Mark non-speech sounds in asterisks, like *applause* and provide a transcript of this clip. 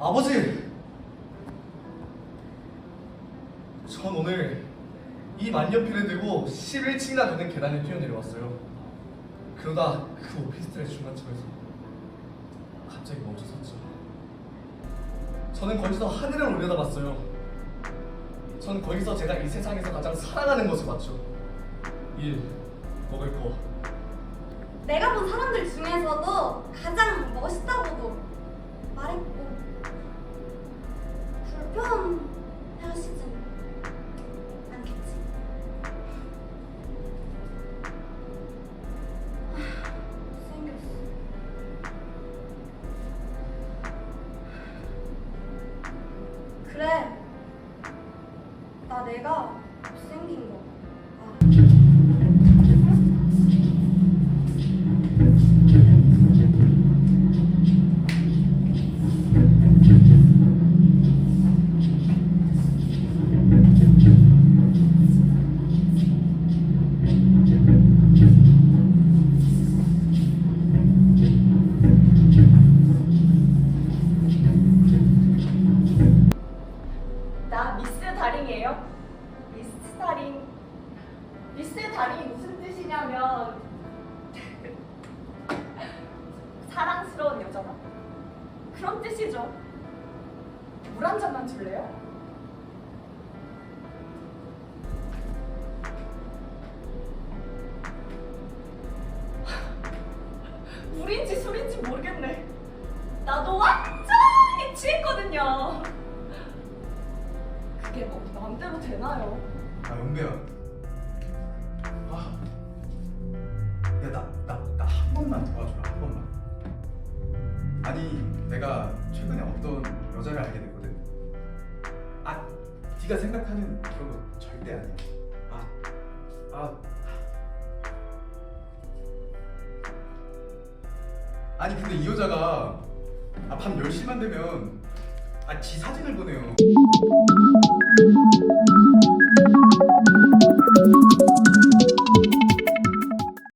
아버지! 전 오늘 이 만년필을 들고 11층이나 되는 계단을 뛰어내려왔어요. 그러다 그 오피스텔의 중간쯤에서 갑자기 멈춰섰죠. 저는 거기서 하늘을 올려다봤어요. 전 거기서 제가 이 세상에서 가장 사랑하는 것을 봤죠. 일, 먹을 거, 내가 본 사람들 중에서도 가장 멋있다고도 말했고 나 내가 못생긴 거 알아. 나 미스 다링이에요. 미스 다링. 미스 다링이 무슨 뜻이냐면 *laughs* 사랑스러운 여자다. 그런 뜻이죠. 물 한 잔만 줄래요? *laughs* 물인지 술인지 모르겠네. 나도 완전히 취했거든요. 마음대로 되나요? 아 영배야. 아, 아야나 나 나 한 번만 도와줘라 한 번만. 아니 내가 최근에 어떤 여자를 알게 됐거든. 아 네가 생각하는 그런 거 절대 아니야. 아, 아. 아니 근데 이 여자가 아, 밤 10시만 되면 아 지 사진을 보내요